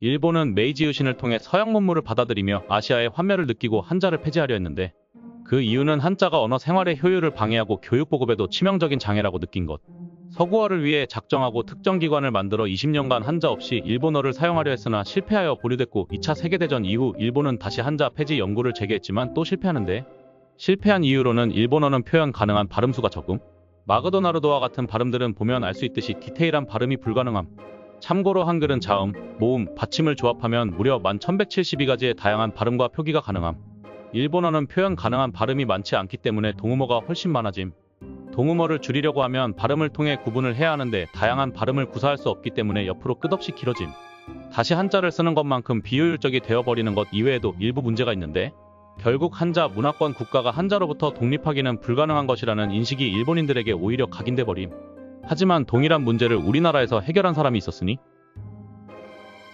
일본은 메이지 유신을 통해 서양 문물을 받아들이며 아시아의 환멸을 느끼고 한자를 폐지하려 했는데 그 이유는 한자가 언어 생활의 효율을 방해하고 교육 보급에도 치명적인 장애라고 느낀 것. 서구화를 위해 작정하고 특정 기관을 만들어 20년간 한자 없이 일본어를 사용하려 했으나 실패하여 보류됐고 2차 세계대전 이후 일본은 다시 한자 폐지 연구를 재개했지만 또 실패하는데 실패한 이유로는 일본어는 표현 가능한 발음수가 적음 마그도나르도와 같은 발음들은 보면 알 수 있듯이 디테일한 발음이 불가능함 참고로 한글은 자음, 모음, 받침을 조합하면 무려 1172가지의 다양한 발음과 표기가 가능함 일본어는 표현 가능한 발음이 많지 않기 때문에 동음어가 훨씬 많아짐 동음어를 줄이려고 하면 발음을 통해 구분을 해야 하는데 다양한 발음을 구사할 수 없기 때문에 옆으로 끝없이 길어짐. 다시 한자를 쓰는 것만큼 비효율적이 되어버리는 것 이외에도 일부 문제가 있는데 결국 한자 문화권 국가가 한자로부터 독립하기는 불가능한 것이라는 인식이 일본인들에게 오히려 각인돼 버림. 하지만 동일한 문제를 우리나라에서 해결한 사람이 있었으니